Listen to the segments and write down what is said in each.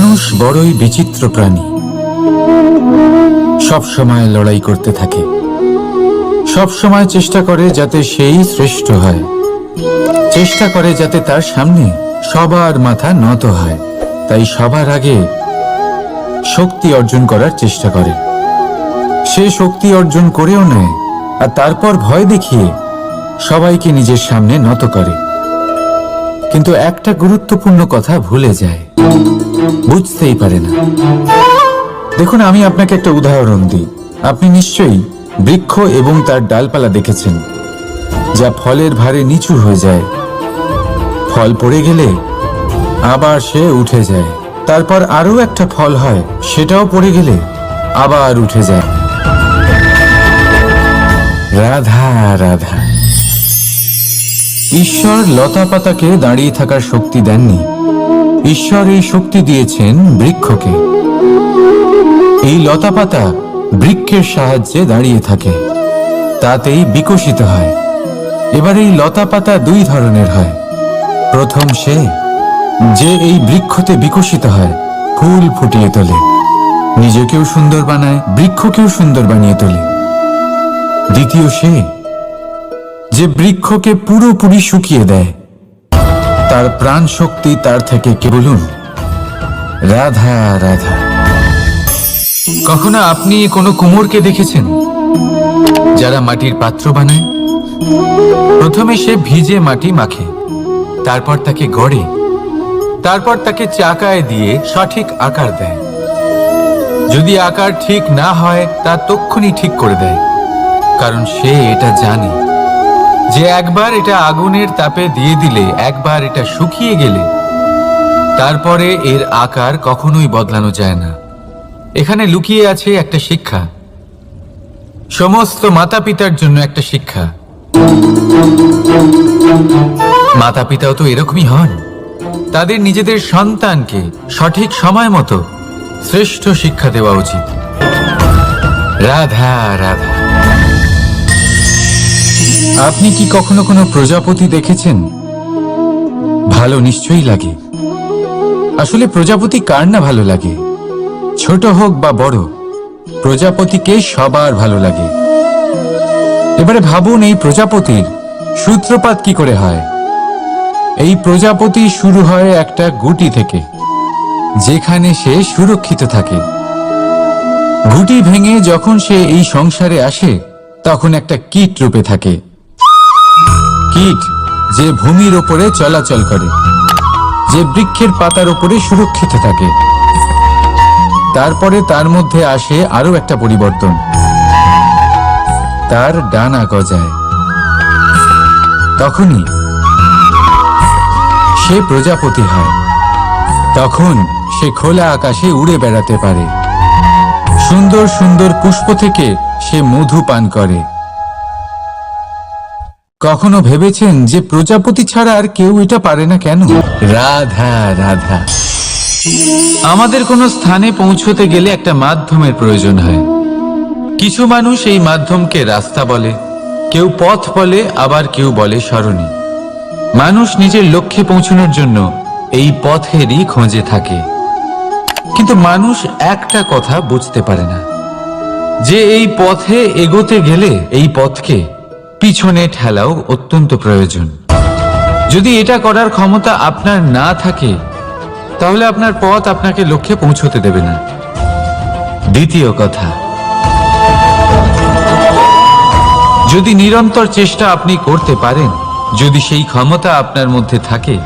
মানুষ বড়ই বিচিত্র প্রাণী। সব সময় লড়াই করতে থাকে। সব সময় চেষ্টা করে যাতে সেই শ্রেষ্ঠ হয়। চেষ্টা করে যাতে তার সামনে সবার মাথা নত হয়। তাই সবার আগে শক্তি অর্জন করার চেষ্টা করে। সে শক্তি অর্জন করেও নেয় আর তারপর ভয় দেখিয়ে সবাইকে নিজের সামনে নত করে। কিন্তু একটা গুরুত্বপূর্ণ কথা ভুলে যায়। বুঝতেই পারে না। দেখুন, আমি আপনাকে একটা উদাহরণ দিই। আপনি নিশ্চয়ই বৃক্ষ এবং তার ডালপালা দেখেছেন, যা ফলের ভারে নিচু হয়ে যায়। ফল পড়ে গেলে আবার সে উঠে যায়। তারপর আরও একটা ফল হয়, সেটাও পড়ে গেলে আবার উঠে যায়। রাধা রাধা। ঈশ্বর লতা পাতাকে দাঁড়িয়ে থাকার শক্তি দেননি। ঈশ্বর এই শক্তি দিয়েছেন বৃক্ষকে। এই লতা পাতা বৃক্ষের সাহায্যে দাঁড়িয়ে থাকে। তাতেই বিকশিত হয়। এবার এই লতা পাতা দুই ধরনের হয়। প্রথম সে, যে এই বৃক্ষতে বিকশিত হয়, ফুল ফুটিয়ে তোলে। নিজেকেও সুন্দর বানায়, বৃক্ষকেও সুন্দর বানিয়ে তোলে। দ্বিতীয় সে, যে বৃক্ষকে পুরোপুরি শুকিয়ে দেয়। তার প্রাণ শক্তি তার থেকে কে বলুন রাধা রাধা। কখনো আপনি কোনো কুমোরকে দেখেছেন? যারা মাটির পাত্র বানায়? প্রথমে সে ভিজে মাটি মাখে, তারপর তাকে গড়ে, তারপর তাকে চাকায় দিয়ে সঠিক আকার দেয়। যদি আকার ঠিক না হয়, তা তক্ষুনি ঠিক করে দেয়, কারণ সে এটা জানে। যে একবার এটা আগুনের তাপে দিয়ে দিলে, একবার এটা শুকিয়ে গেলে, তারপরে এর আকার কখনোই বদলানো যায় না। এখানে লুকিয়ে আছে একটা শিক্ষা। সমস্ত মাতা পিতার জন্য একটা শিক্ষা। মাতা পিতাও তো এরকমই হন। তাদের নিজেদের সন্তানকে সঠিক সময় মতো শ্রেষ্ঠ শিক্ষা দেওয়া উচিত। রাধা রাধা। আপনি কি কখনো কোনো প্রজাপতি দেখেছেন? ভালো নিশ্চয়ই লাগে। আসলে প্রজাপতি কার না ভালো লাগে? ছোট হোক বা বড়, প্রজাপতিকে সবার ভালো লাগে। এবারে ভাবুন এই প্রজাপতির সূত্রপাত কি করে হয়। এই প্রজাপতি শুরু হয় একটা গুটি থেকে, যেখানে সে সুরক্ষিত থাকে। গুটি ভেঙে যখন সে এই সংসারে আসে, তখন একটা কীট রূপে থাকে। কীট যে ভূমির ওপরে চলাচল করে, যে বৃক্ষের পাতার ওপরে সুরক্ষিত থাকে। তারপরে তার মধ্যে আসে আরও একটা পরিবর্তন। তার ডানা গজায়। তখনই সে প্রজাপতি হয়। তখন সে খোলা আকাশে উড়ে বেড়াতে পারে। সুন্দর সুন্দর পুষ্প থেকে সে মধু পান করে। কখনো ভেবেছেন যে প্রজাপতি ছাড়া আর কেউ এটা পারে না কেন? রাধা রাধা। আমাদের কোনো স্থানে পৌঁছতে গেলে একটা মাধ্যমের প্রয়োজন হয়। কিছু মানুষ এই মাধ্যমকে রাস্তা বলে কেউ পথ বলে আবার কেউ বলে সরণি। মানুষ নিজের লক্ষ্যে পৌঁছানোর জন্য এই পথেরই খোঁজে থাকে। কিন্তু মানুষ একটা কথা বুঝতে পারে না যে এই পথে এগোতে গেলে এই পথকে পিছনে ঠেলাও অত্যন্ত প্রয়োজন। যদি এটা করার ক্ষমতা আপনার না থাকে, তাহলে আপনার পথ আপনাকে লক্ষ্যে পৌঁছতে দেবে না। দ্বিতীয় কথা, যদি নিরন্তর চেষ্টা আপনি করতে পারেন, যদি সেই ক্ষমতা আপনার মধ্যে থাকে,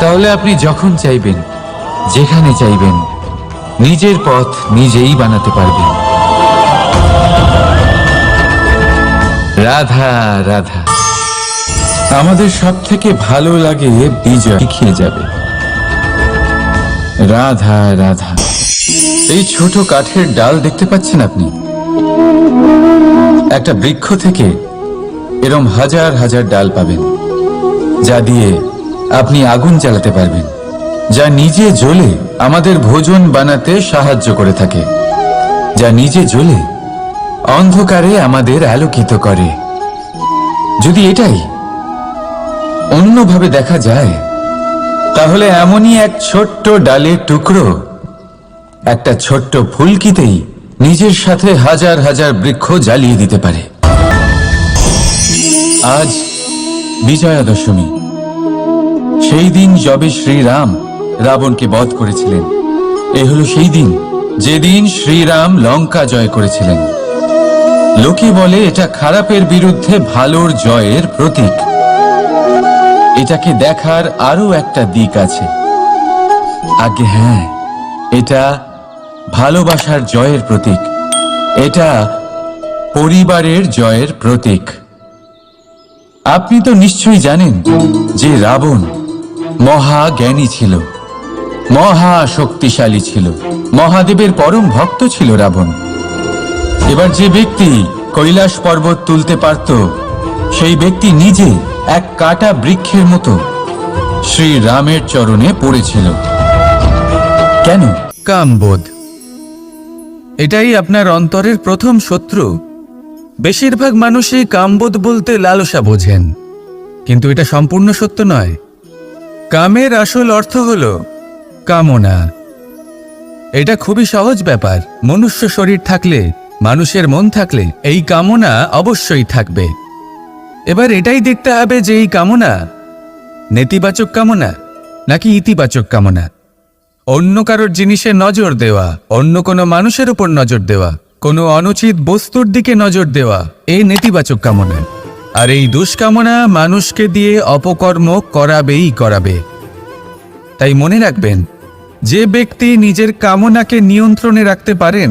তাহলে আপনি যখন চাইবেন, যেখানে চাইবেন, নিজের পথ নিজেই বানাতে পারবেন। রাধা রাধা। আমাদের সব থেকে ভালো লাগে বিজয়। শিখিয়ে যাবে? রাধা রাধা। এই ছোট কাঠের ডাল দেখতে পাচ্ছেন আপনি? একটা বৃক্ষ থেকে এরম হাজার হাজার ডাল পাবেন, যা দিয়ে আপনি আগুন জ্বালাতে পারবেন, যা নিজে জ্বলে আমাদের ভোজন বানাতে সাহায্য করে থাকে, যা নিজে জ্বলে অন্ধকারে আমাদের আলোকিত করে। যদি এটাই অন্যভাবে দেখা যায়, তাহলে এমনই এক ছোট্ট ডালের টুকরো, একটা ছোট্ট ফুলকিতেই নিজের সাথে হাজার হাজার বৃক্ষ জ্বালিয়ে দিতে পারে। আজ বিজয়া দশমী সেই দিন যবে শ্রীরাম রাবণকে বধ করেছিলেন। এ হলো সেই দিন যেদিন শ্রীরাম লঙ্কা জয় করেছিলেন। লোকে বলে, এটা খারাপের বিরুদ্ধে ভালোর জয়ের প্রতীক। এটাকে দেখার আরও একটা দিক আছে। আগে হ্যাঁ এটা ভালোবাসার জয়ের প্রতীক। এটা পরিবারের জয়ের প্রতীক। আপনি তো নিশ্চয়ই জানেন যে রাবণ মহা জ্ঞানী ছিল, মহা শক্তিশালী ছিল, মহাদেবের পরম ভক্ত ছিল রাবণ। এবার যে ব্যক্তি কৈলাস পর্বত তুলতে পারত, সেই ব্যক্তি নিজে এক কাটা বৃক্ষের মতো শ্রী রামের চরণে পড়েছিল। কেন? কামবোধ। এটাই আপনার অন্তরের প্রথম শত্রু। বেশিরভাগ মানুষই কামবোধ বলতে লালসা বোঝেন। কিন্তু এটা সম্পূর্ণ সত্য নয়। কামের আসল অর্থ হল কামনা। এটা খুবই সহজ ব্যাপার। মনুষ্য শরীর থাকলে মানুষের মন থাকলে এই কামনা অবশ্যই থাকবে। এবার এটাই দেখতে হবে যে এই কামনা নেতিবাচক কামনা নাকি ইতিবাচক কামনা। অন্য কারোর জিনিসে নজর দেওয়া, অন্য কোনো মানুষের উপর নজর দেওয়া, কোনো অনুচিত বস্তুর দিকে নজর দেওয়া এই নেতিবাচক কামনা। আর এই দুষ্কামনা মানুষকে দিয়ে অপকর্ম করাবেই করাবে। তাই মনে রাখবেন, যে ব্যক্তি নিজের কামনাকে নিয়ন্ত্রণে রাখতে পারেন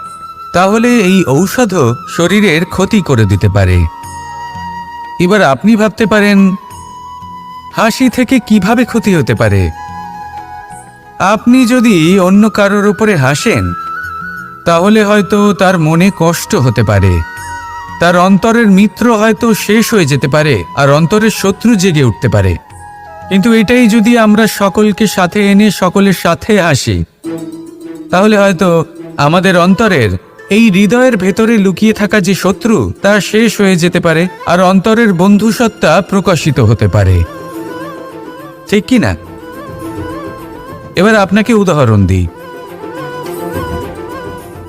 তাহলে এই ঔষধও শরীরের ক্ষতি করে দিতে পারে। এবার আপনি ভাবতে পারেন, হাসি থেকে কীভাবে ক্ষতি হতে পারে? আপনি যদি অন্য কারোর উপরে হাসেন, তাহলে হয়তো তার মনে কষ্ট হতে পারে। তার অন্তরের মিত্র হয়তো শেষ হয়ে যেতে পারে, আর অন্তরের শত্রু জেগে উঠতে পারে। কিন্তু এটাই যদি আমরা সকলকে সাথে এনে সকলের সাথে আসি তাহলে হয়তো আমাদের অন্তরের এই হৃদয়ের ভেতরে লুকিয়ে থাকা যে শত্রু, তা শেষ হয়ে যেতে পারে আর অন্তরের বন্ধুসত্তা প্রকাশিত হতে পারে। ঠিক কি না? এবার আপনাকে উদাহরণ দিই।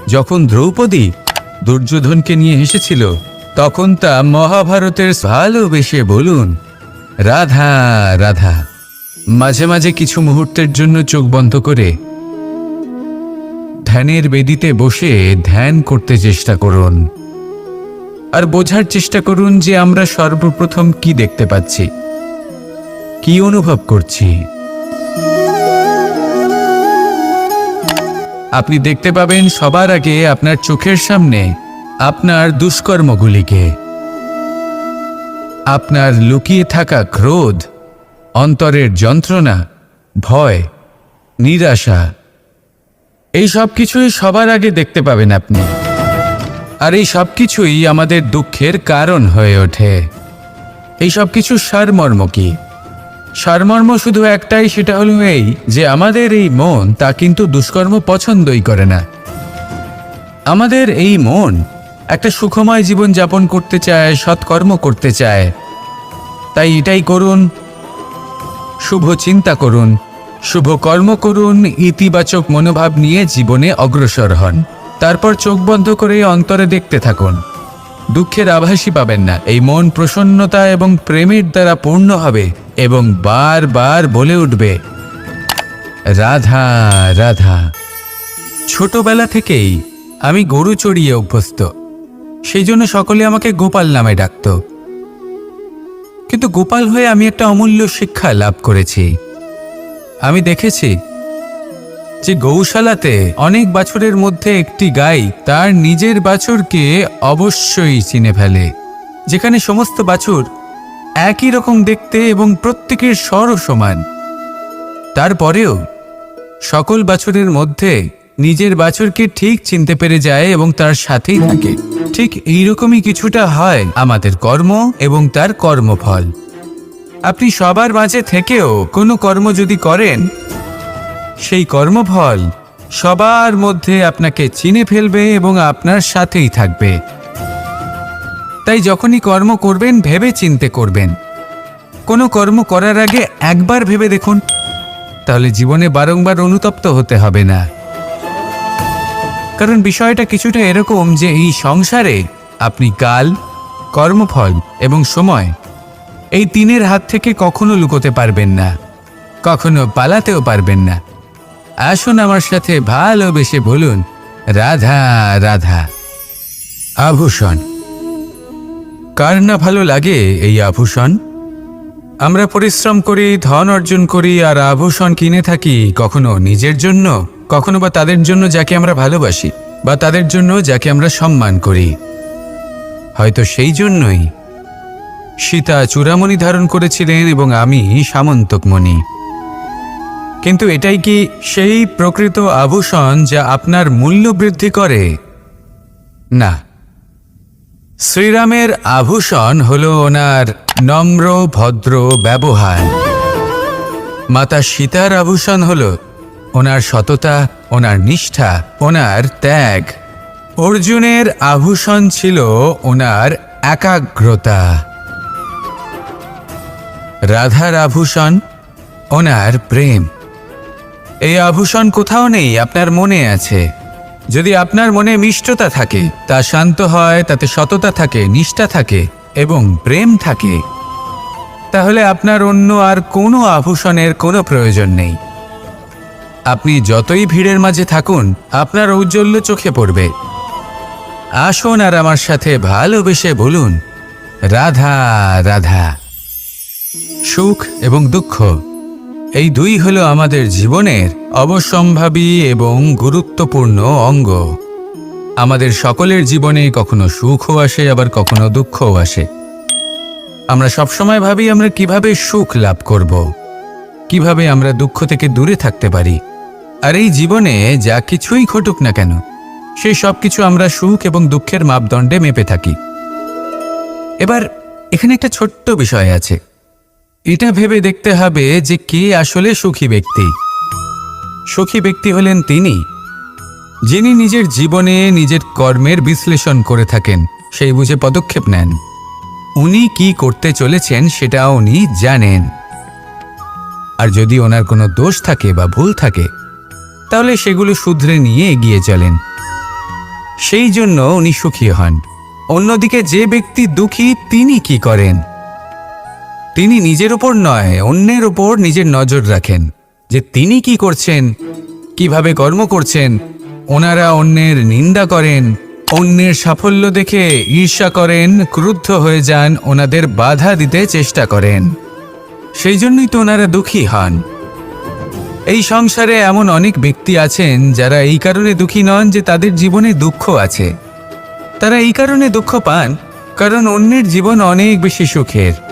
যখন দ্রৌপদী দুর্যোধনকে নিয়ে এসেছিল, তখন তা মহাভারতের ভালোবেসে বলুন, রাধা রাধা। মাঝে মাঝে কিছু মুহূর্তের জন্য চোখ বন্ধ করে ধ্যানের বেদিতে বসে ধ্যান করতে চেষ্টা করুন। আর বোঝার চেষ্টা করুন যে আমরা সর্বপ্রথম কি দেখতে পাচ্ছি। কি অনুভব করছি। আপনি দেখতে পাবেন সবার আগে আপনার চোখের সামনে আপনার দুষ্কর্মগুলিকে। আপনার লুকিয়ে থাকা ক্রোধ, অন্তরের যন্ত্রণা, ভয়, নিরাশা এই সব কিছুই সবার আগে দেখতে পাবেন আপনি। আর এই সব কিছুই আমাদের দুঃখের কারণ হয়ে ওঠে। এই সব কিছু সারমর্ম কি? সারমর্ম শুধু একটাই, সেটা হলো এই যে আমাদের এই মন তা কিন্তু দুষ্কর্ম পছন্দই করে না। আমাদের এই মন একটা সুখময় জীবন যাপন করতে চায়, সৎকর্ম করতে চায়। তাই এটাই করুন, শুভ চিন্তা করুন। শুভ কর্ম করুন, ইতিবাচক মনোভাব নিয়ে জীবনে অগ্রসর হন। তারপর চোখ বন্ধ করে অন্তরে দেখতে থাকুন। দুঃখের আভাসই পাবেন না। এই মন প্রসন্নতা এবং প্রেমের দ্বারা পূর্ণ হবে এবং বারবার বলে উঠবে, রাধা রাধা। ছোটবেলা থেকেই আমি গরু চড়িয়ে অভ্যস্ত। সেই জন্য সকলে আমাকে গোপাল নামে ডাকত। কিন্তু গোপাল হয়ে আমি একটা অমূল্য শিক্ষা লাভ করেছি। আমি দেখেছি যে গৌশালাতে অনেক বাছুরের মধ্যে একটি গাই তার নিজের বাছুরকে অবশ্যই চিনে ফেলে। যেখানে সমস্ত বাছুর একই রকম দেখতে এবং প্রত্যেকের স্বরও সমান। তারপরেও সকল বাছুরের মধ্যে নিজের বাছুরকে ঠিক চিনতে পেরে যায় এবং তার সাথেই থাকে। ঠিক এইরকমই কিছুটা হয় আমাদের কর্ম এবং তার কর্মফল। আপনি সবার মাঝে থেকেও কোনো কর্ম যদি করেন, সেই কর্মফল সবার মধ্যে আপনাকে চিনে ফেলবে এবং আপনার সাথেই থাকবে। তাই যখনই কর্ম করবেন, ভেবে চিনতে করবেন। কোনো কর্ম করার আগে একবার ভেবে দেখুন, তাহলে জীবনে বারংবার অনুতপ্ত হতে হবে না। কারণ বিষয়টা কিছুটা এরকম যে এই সংসারে আপনি কাল, কর্মফল এবং সময় এই তিনের হাত থেকে কখনো লুকোতে পারবেন না, কখনো পালাতেও পারবেন না। আসুন আমার সাথে ভালোবেসে বলুন, রাধা রাধা। আভূষণ। কার না ভালো লাগে এই আভূষণ? আমরা পরিশ্রম করি, ধন অর্জন করি, আর আভূষণ কিনে থাকি কখনো নিজের জন্য, কখনো বা তাদের জন্য যাকে আমরা ভালোবাসি, বা তাদের জন্য যাকে আমরা সম্মান করি। হয়তো সেই জন্যই সীতা চূড়ামণি ধারণ করেছিলেন এবং আমি সামন্তকমণি। কিন্তু এটাই কি সেই প্রকৃত আভূষণ যা আপনার মূল্য বৃদ্ধি করে? না। শ্রীরামের আভূষণ হল ওনার নম্র, ভদ্র ব্যবহার। মাতা সীতার আভূষণ হল ওনার সততা, ওনার নিষ্ঠা, ওনার ত্যাগ। অর্জুনের আভূষণ ছিল ওনার একাগ্রতা। রাধার আভূষণ ওনার প্রেম। এই আভূষণ কোথাও নেই, আপনার মনে আছে। যদি আপনার মনে মিষ্টতা থাকে, তা শান্ত হয়, তাতে সততা থাকে, নিষ্ঠা থাকে এবং প্রেম থাকে। তাহলে আপনার অন্য আর কোনো আভূষণের কোনো প্রয়োজন নেই। আপনি যতই ভিড়ের মাঝে থাকুন, আপনার ঔজ্জ্বল্য চোখে পড়বে। আসুন আর আমার সাথে ভালোবেসে বলুন, রাধা রাধা। সুখ এবং দুঃখ। এই দুই হল আমাদের জীবনের অবসম্ভাবী এবং গুরুত্বপূর্ণ অঙ্গ। আমাদের সকলের জীবনে কখনো সুখও আসে, আবার কখনো দুঃখও আসে। আমরা সবসময় ভাবি আমরা কীভাবে সুখ লাভ করব, কীভাবে আমরা দুঃখ থেকে দূরে থাকতে পারি। আর এই জীবনে যা কিছুই ঘটুক না কেন সেই সব কিছু আমরা সুখ এবং দুঃখের মাপদণ্ডে মেপে থাকি। এবার এখানে একটা ছোট্ট বিষয় আছে। এটা ভেবে দেখতে হবে যে কে আসলে সুখী ব্যক্তি। সুখী ব্যক্তি হলেন তিনি, যিনি নিজের জীবনে নিজের কর্মের বিশ্লেষণ করে থাকেন, সেই বুঝে পদক্ষেপ নেন। উনি কি করতে চলেছেন সেটা উনি জানেন। আর যদি ওনার কোনো দোষ থাকে বা ভুল থাকে, তাহলে সেগুলো শুধরে নিয়ে এগিয়ে চলেন। সেই জন্য উনি সুখী হন। অন্যদিকে যে ব্যক্তি দুঃখী, তিনি কি করেন? তিনি নিজের ওপর নয়, অন্যের ওপর নিজের নজর রাখেন। যে তিনি কি করছেন, কীভাবে কর্ম করছেন, ওনারা অন্যের নিন্দা করেন, অন্যের সাফল্য দেখে ঈর্ষা করেন, ক্রুদ্ধ হয়ে যান, ওনাদের বাধা দিতে চেষ্টা করেন। সেই জন্যই তো ওনারা দুঃখী হন। এই সংসারে এমন অনেক ব্যক্তি আছেন যারা এই কারণে দুঃখী নন যে তাদের জীবনে দুঃখ আছে। তারা এই কারণে দুঃখ পান, কারণ অন্যের জীবন অনেক বেশি সুখের।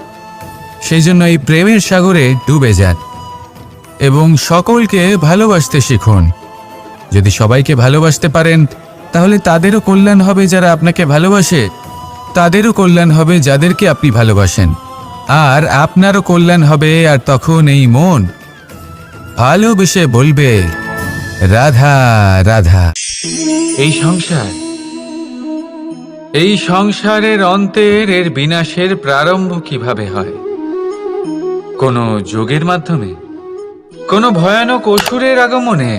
সেই জন্য এই প্রেমের সাগরে ডুবে যান এবং সকলকে ভালোবাসতে শিখুন। যদি সবাইকে ভালোবাসতে পারেন, তাহলে তাদেরও কল্যাণ হবে যারা আপনাকে ভালোবাসে, তাদেরও কল্যাণ হবে যাদেরকে আপনি ভালোবাসেন। আর আপনারও কল্যাণ হবে আর তখন এই মন। ভালোবেসে বলবে, রাধা রাধা। এই সংসার, এই সংসারের অন্তের এর বিনাশের প্রারম্ভ কীভাবে হয়? কোনো যোগের মাধ্যমে? কোনো ভয়ানক অসুরের আগমনে?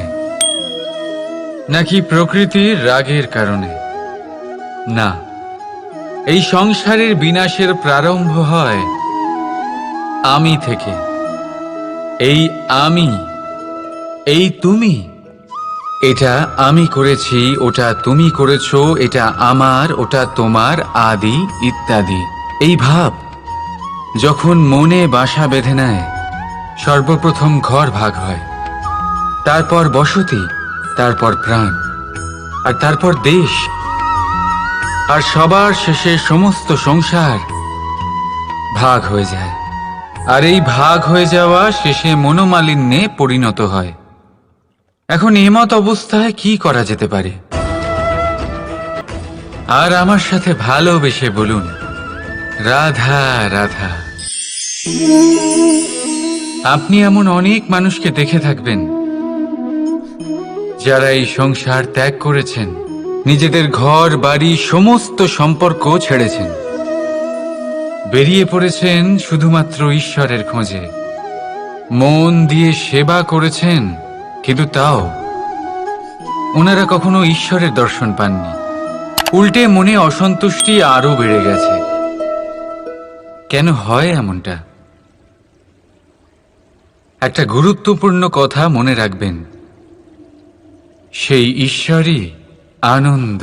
নাকি প্রকৃতির রাগের কারণে? না, এই সংসারের বিনাশের প্রারম্ভ হয় আমি থেকে। এই আমি, এই তুমি, এটা আমি করেছি, ওটা তুমি করেছ, এটা আমার, ওটা তোমার, আদি, ইত্যাদি। এই ভাব যখন মনে বাসা বেঁধে নেয়, সর্বপ্রথম ঘর ভাগ হয়। তারপর বসতি, তারপর প্রাণ, আর তারপর দেশ। আর সবার শেষে সমস্ত সংসার ভাগ হয়ে যায়। আর এই ভাগ হয়ে যাওয়া শেষে মনোমালিন্যে পরিণত হয়। এখন এমত অবস্থায় কি করা যেতে পারে? আর আমার সাথে ভালোবেসে বলুন, রাধা রাধা। আপনি এমন অনেক মানুষকে দেখে থাকবেন, যারা এই সংসার ত্যাগ করেছেন, নিজেদের ঘর, বাড়ি, সমস্ত সম্পর্ক ছেড়েছেন। বেরিয়ে পড়েছেন শুধুমাত্র ঈশ্বরের খোঁজে। মন দিয়ে সেবা করেছেন, কিন্তু তাও ওনারা কখনো ঈশ্বরের দর্শন পাননি। উল্টে মনে অসন্তুষ্টি আরও বেড়ে গেছে। কেন হয় এমনটা? একটা গুরুত্বপূর্ণ কথা মনে রাখবেন। সেই ঈশ্বরই আনন্দ।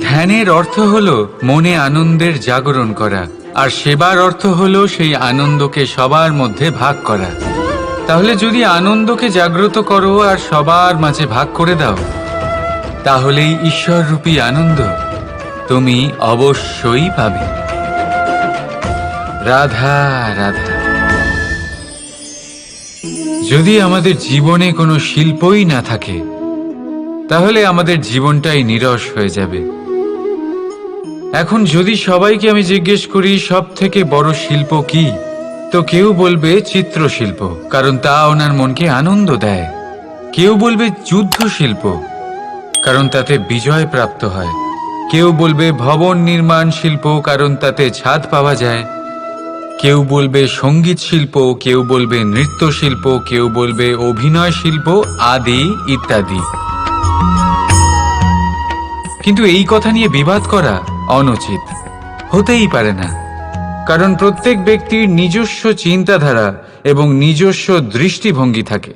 ধ্যানের অর্থ হলো মনে আনন্দের জাগরণ করা, আর সেবার অর্থ হলো সেই আনন্দকে সবার মধ্যে ভাগ করা। তাহলে যদি আনন্দকে জাগ্রত করো আর সবার মাঝে ভাগ করে দাও, তাহলেই ঈশ্বররূপী আনন্দ তুমি অবশ্যই পাবে। রাধা রাধা। যদি আমাদের জীবনে কোনো শিল্পই না থাকে, তাহলে আমাদের জীবনটাই নিরস হয়ে যাবে। এখন যদি সবাইকে আমি জিজ্ঞেস করি সব থেকে বড় শিল্প কি? তো কেউ বলবে চিত্রশিল্প, কারণ তা ওনার মনকে আনন্দ দেয়। কেউ বলবে যুদ্ধ শিল্প কারণ তাতে বিজয় প্রাপ্ত হয়। কেউ বলবে ভবন নির্মাণ শিল্প, কারণ তাতে ছাদ পাওয়া যায়। কেউ বলবে সংগীত শিল্প, কেউ বলবে নৃত্য শিল্প, কেউ বলবে অভিনয় শিল্প, আদি ইত্যাদি। কিন্তু এই কথা নিয়ে বিবাদ করা অনুচিত। হতেই পারে না। কারণ প্রত্যেক ব্যক্তির নিজস্ব চিন্তাধারা এবং নিজস্ব দৃষ্টিভঙ্গি থাকে।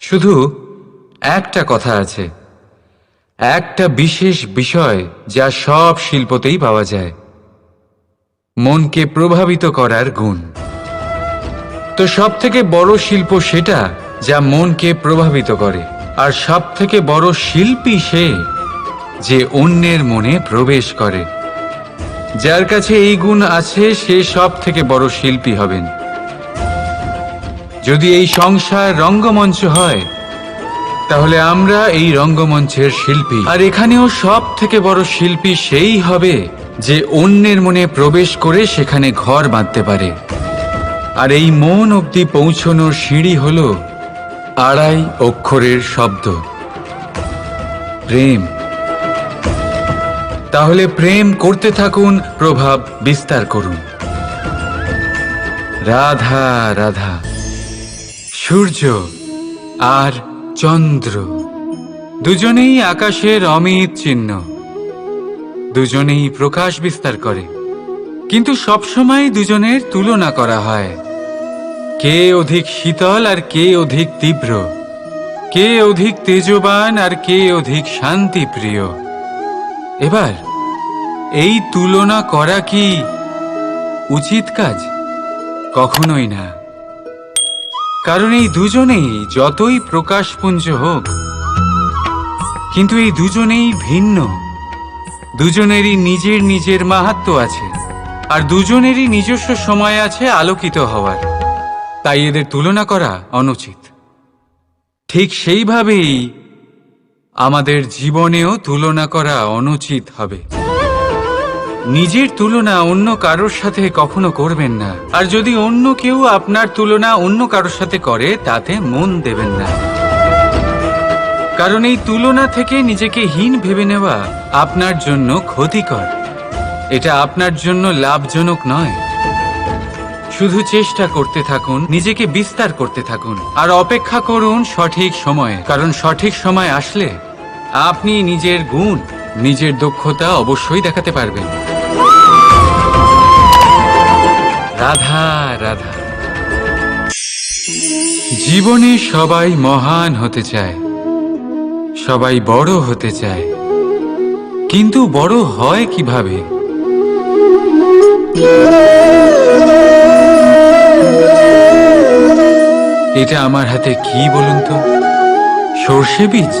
শুধু একটা কথা আছে। একটা বিশেষ বিষয় যা সব শিল্পতেই পাওয়া যায়। মনকে প্রভাবিত করার গুণ। তো সব থেকে বড় শিল্প সেটা যা মনকে প্রভাবিত করে। আর সব থেকে বড় শিল্পী সে যে অন্যের মনে প্রবেশ করে। যার কাছে এই গুণ আছে, সে সব থেকে বড় শিল্পী হবেন। যদি এই সংসার রঙ্গমঞ্চ হয়, তাহলে আমরা এই রঙ্গমঞ্চের শিল্পী। আর এখানেও সব থেকে বড় শিল্পী সেই হবে যে অন্যের মনে প্রবেশ করে সেখানে ঘর বাঁধতে পারে। আর এই মন অবধি পৌঁছনোর সিঁড়ি হল আড়াই অক্ষরের শব্দ। প্রেম। তাহলে প্রেম করতে থাকুন, প্রভাব বিস্তার করুন। রাধা রাধা। সূর্য আর চন্দ্র। দুজনেই আকাশের অমিত চিহ্ন। দুজনেই প্রকাশ বিস্তার করে। কিন্তু সবসময় দুজনের তুলনা করা হয়। কে অধিক শীতল আর কে অধিক তীব্র? কে অধিক তেজবান আর কে অধিক শান্তি প্রিয় এবার, এই তুলনা করা কি উচিত কাজ? কখনোই না। কারণ এই দুজনেই যতই প্রকাশপুঞ্জ হোক, কিন্তু এই দুজনেই ভিন্ন। দুজনেরই নিজের নিজের মাহাত্ম আছে, আর দুজনেরই নিজস্ব সময় আছে আলোকিত হওয়ার। তাই এদের তুলনা করা অনুচিত। ঠিক সেইভাবেই আমাদের জীবনেও তুলনা করা অনুচিত হবে। নিজের তুলনা অন্য কারোর সাথে কখনো করবেন না, আর যদি অন্য কেউ আপনার তুলনা অন্য কারোর সাথে করে, তাতে মন দেবেন না। কারণ এই তুলনা থেকে নিজেকে হীন ভেবে নেওয়া আপনার জন্য ক্ষতিকর। এটা আপনার জন্য লাভজনক নয়। শুধু চেষ্টা করতে থাকুন, নিজেকে বিস্তার করতে থাকুন, আর অপেক্ষা করুন সঠিক সময়ে, কারণ সঠিক সময় আসলে আপনি নিজের গুণ, নিজের দক্ষতা অবশ্যই দেখাতে পারবেন। রাধা রাধা। জীবনে সবাই মহান হতে চায়। সবাই বড় হতে চায়। কিন্তু বড় হয় কীভাবে? এটা আমার হাতে কি বলুন তো? সর্ষে বীজ?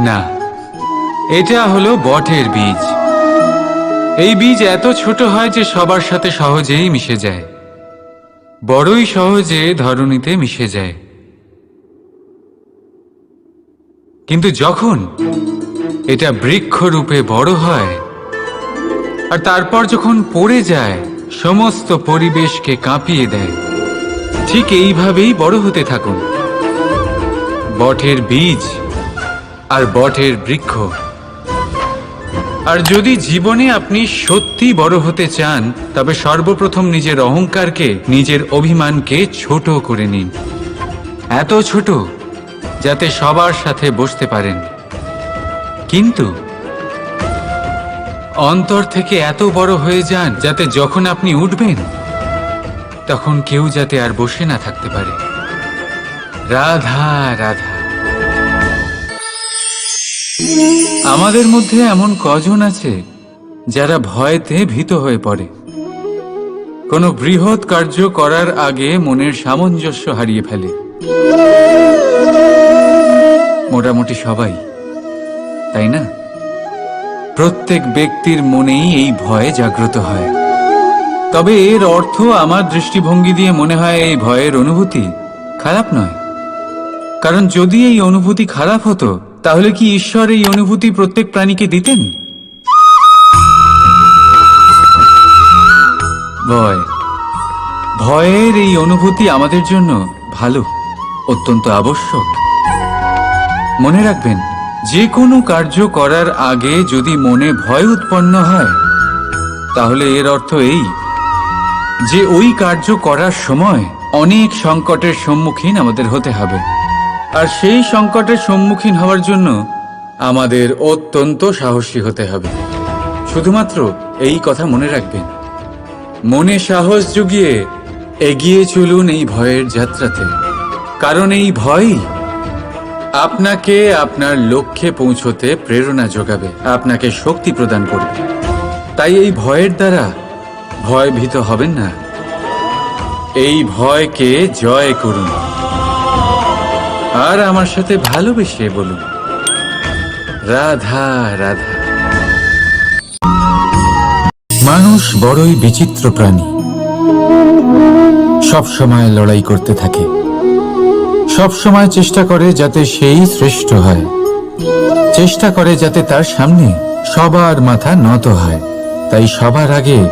না, এটা হলো বটের বীজ। এই বীজ এত ছোট হয় যে সবার সাথে সহজেই মিশে যায়। বড়ই সহজে ধরণীতে মিশে যায়। কিন্তু যখন এটা বৃক্ষ রূপে বড় হয়, আর তারপর যখন পড়ে যায়, সমস্ত পরিবেশকে কাঁপিয়ে দেয়, ঠিক এইভাবেই বড় হতে থাকুন। বটের বীজ আর বটের বৃক্ষ। আর যদি জীবনে আপনি সত্যি বড় হতে চান, তবে সর্বপ্রথম নিজের অহংকারকে, নিজের অভিমানকে ছোট করে নিন। এত ছোট যাতে সবার সাথে বসতে পারেন। কিন্তু অন্তর থেকে এত বড় হয়ে যান যাতে যখন আপনি উঠবেন, তখন কেউ যাতে আর বসে না থাকতে পারে। রাধা রাধা। আমাদের মধ্যে এমন কজন আছে যারা ভয়তে ভীত হয়ে পড়ে। কোনো বৃহৎ কার্য করার আগে মনের সামঞ্জস্য হারিয়ে ফেলে। মোটামুটি সবাই, তাই না? প্রত্যেক ব্যক্তির মনেই এই ভয় জাগ্রত হয়। তবে এর অর্থ আমার দৃষ্টিভঙ্গি দিয়ে মনে হয় এই ভয়ের অনুভূতি খারাপ নয়। কারণ যদি এই অনুভূতি খারাপ হতো, তাহলে কি ঈশ্বর এই অনুভূতি প্রত্যেক প্রাণীকে দিতেন? ভয়। ভয়ের এই অনুভূতি আমাদের জন্য ভালো, অত্যন্ত আবশ্যক। মনে রাখবেন যে কোনো কার্য করার আগে যদি মনে ভয় উৎপন্ন হয়, তাহলে এর অর্থ এই যে ওই কার্য করার সময় অনেক সংকটের সম্মুখীন আমাদের হতে হবে। আর সেই সংকটের সম্মুখীন হওয়ার জন্য আমাদের অত্যন্ত সাহসী হতে হবে। শুধুমাত্র এই কথা মনে রাখবেন, মনে সাহস জুগিয়ে এগিয়ে চলুন এই ভয়ের যাত্রাতে। কারণ এই ভয়ই আপনাকে আপনার লক্ষ্যে পৌঁছতে প্রেরণা যোগাবে, আপনাকে শক্তি প্রদান করবে। তাই এই ভয়ের দ্বারা ভয় ভীত হবেন না। এই ভয়কে জয় করুন। আর আমার সাথে ভালোবেসে বলুন, রাধা রাধা। মানুষ বড়ই বিচিত্র প্রাণী। সব সময় লড়াই করতে থাকে। সব সময় চেষ্টা করে যাতে সেই শ্রেষ্ঠ হয়। চেষ্টা করে যাতে তার সামনে সবার মাথা নত হয়। তাই সবার আগে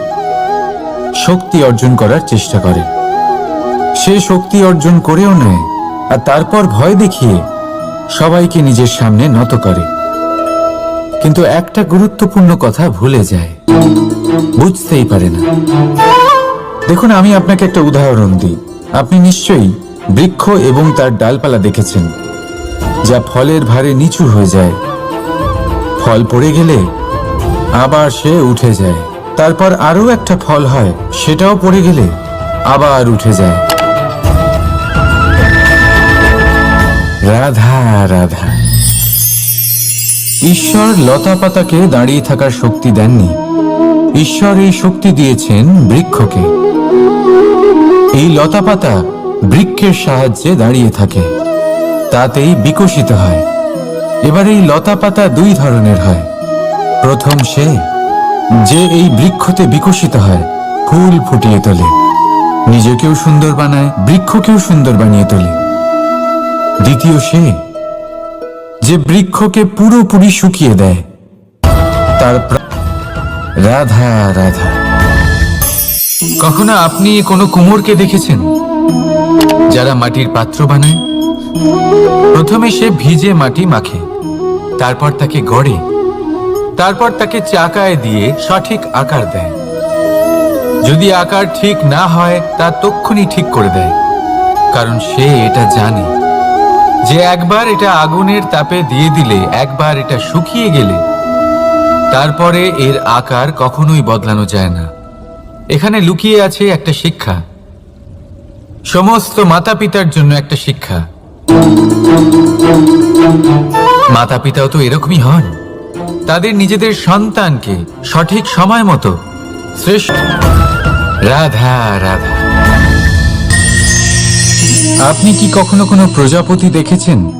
শক্তি অর্জন করার চেষ্টা করে। সে শক্তি অর্জন করেও নেয়, আর তারপর ভয় দেখিয়ে সবাইকে নিজের সামনে নত করে। কিন্তু একটা গুরুত্বপূর্ণ কথা ভুলে যায়। বুঝতেই পারে না। দেখুন, আমি আপনাকে একটা উদাহরণ দিই। আপনি নিশ্চয়ই বৃক্ষ এবং তার ডালপালা দেখেছেন, যা ফলের ভারে নিচু হয়ে যায়। ফল পড়ে গেলে আবার সে উঠে যায়। তারপর আরও একটা ফল হয়, সেটাও পড়ে গেলে আবার উঠে যায়। রাধা রাধা। ঈশ্বর লতা পাতাকে দাঁড়িয়ে থাকার শক্তি দেননি। ঈশ্বর এই শক্তি দিয়েছেন বৃক্ষকে। এই লতা পাতা বৃক্ষের সাহায্যে দাঁড়িয়ে থাকে। তাতেই বিকশিত হয়। এবার এই লতা পাতা দুই ধরনের হয়। প্রথম সে, যে এই বৃক্ষতে বিকশিত হয়, ফুল ফুটিয়ে তোলে। নিজেকেও সুন্দর বানায়, বৃক্ষকেও সুন্দর বানিয়ে তোলে। দ্বিতীয় সে, যে বৃক্ষকে পুরোপুরি শুকিয়ে দেয়। তার রাধা রাধা। কখনো আপনি কোনো কুমোরকে দেখেছেন? যারা মাটির পাত্র বানায়, প্রথমে সে ভিজে মাটি মাখে, তারপর তাকে গড়ে, তারপর তাকে চাকায় দিয়ে সঠিক আকার দেয়। যদি আকার ঠিক না হয়, তা তক্ষুনি ঠিক করে দেয়, কারণ সে এটা জানে। যে একবার এটা আগুনের তাপে দিয়ে দিলে, একবার এটা শুকিয়ে গেলে, তারপরে এর আকার কখনোই বদলানো যায় না। এখানে লুকিয়ে আছে একটা শিক্ষা। সমস্ত মাতা পিতার জন্য একটা শিক্ষা। মাতা পিতাও তো এরকমই হন। তাদের নিজেদের সন্তানকে সঠিক সময় মতো শ্রেষ্ঠ রাধা রাধা। আপনি কি কখনো কোনো প্রজাপতি দেখেছেন?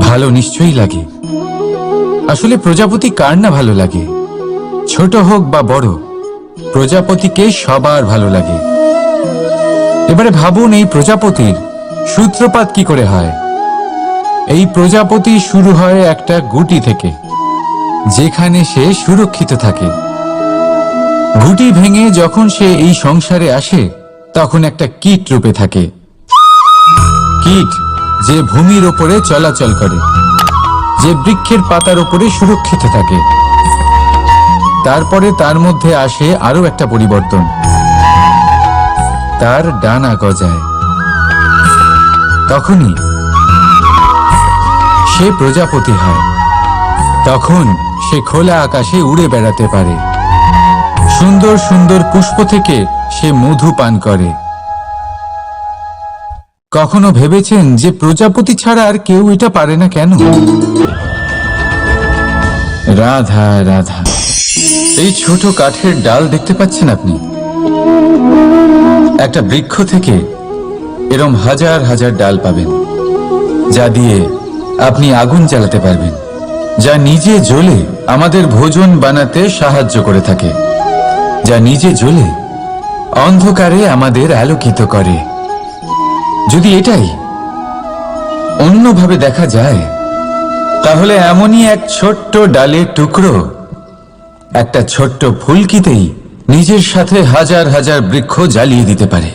ভালো নিশ্চয়ই লাগে। আসলে প্রজাপতি কার না ভালো লাগে? ছোট হোক বা বড়, প্রজাপতিকে সবার ভালো লাগে। এবারে ভাবুন এই প্রজাপতির সূত্রপাত কি করে হয়। এই প্রজাপতি শুরু হয় একটা গুটি থেকে, যেখানে সে সুরক্ষিত থাকে। গুটি ভেঙে যখন সে এই সংসারে আসে, তখন একটা কীট রূপে থাকে। কীট যে ভূমির ওপরে চলাচল করে, যে বৃক্ষের পাতার ওপরে সুরক্ষিত থাকে। তারপরে তার মধ্যে আসে আরও একটা পরিবর্তন। তার ডানা গজায়। তখনই সে প্রজাপতি হয়। তখন সে খোলা আকাশে উড়ে বেড়াতে পারে। সুন্দর সুন্দর পুষ্প থেকে সে মধু পান করে। কখনো ভেবেছেন যে প্রজাপতি ছাড়া আর কেউ এটা পারে না কেন? রাধা রাধা। এই ছোট কাঠের ডাল দেখতে পাচ্ছেন আপনি? একটা বৃক্ষ থেকে এরম হাজার হাজার ডাল পাবেন, যা দিয়ে আপনি আগুন জ্বালাতে পারবেন, যা নিজে জ্বলে আমাদের ভোজন বানাতে সাহায্য করে থাকে, যা নিজে জ্বলে অন্ধকারে আমাদের আলোকিত করে। যদি এটাই অন্যভাবে দেখা যায়, তাহলে এমনই এক ছোট্ট ডালের টুকরো, একটা ছোট্ট ফুলকিতেই নিজের সাথে হাজার হাজার বৃক্ষ জ্বালিয়ে দিতে পারে।